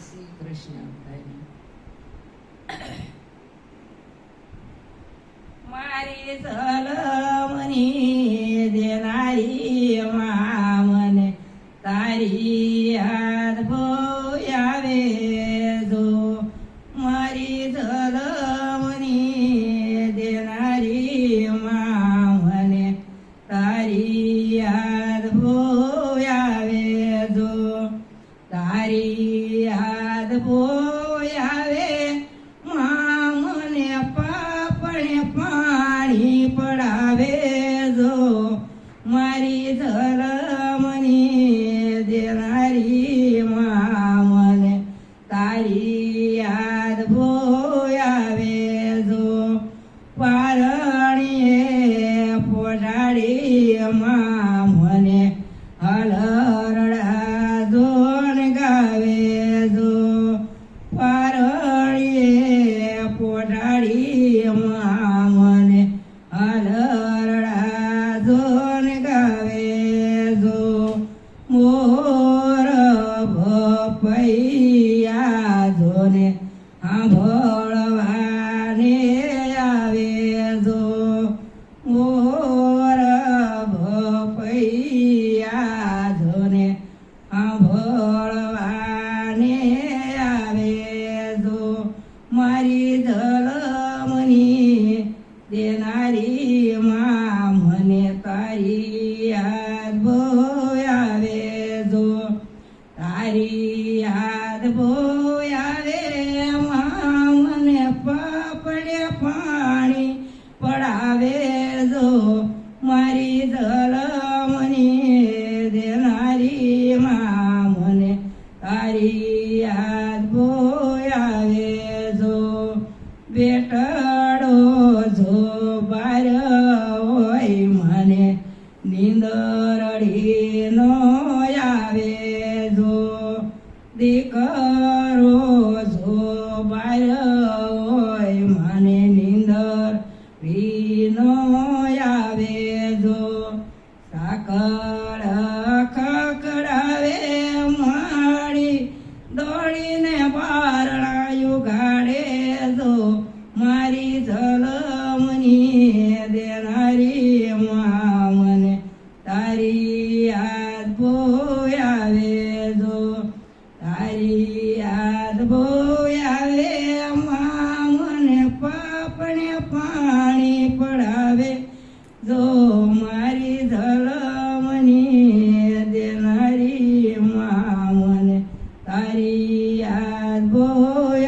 શ્રી કૃષ્ણ બધાને મારી સલમની દેનારી મા મને તારી યાદ મારી ધરમની દેનારી મને તારી યાદ ભોયાવે જો. પારણીએ પોઢાડી મને હલરડા જોન ગાવે જો. પારણીએ પોઢાડી મને હલરડા જોન ભપૈયા ધોને સાંભળવાને તારી યાદ આવે મા મને પાપડ્યા પાણી દીકરો બાર હોય મને નીંદર નો આવે જો, સાકળ ખકડાવે માડી દોડીને બારણાયું ગાડે જો, મારી જલમની દેનારી દેનારી મા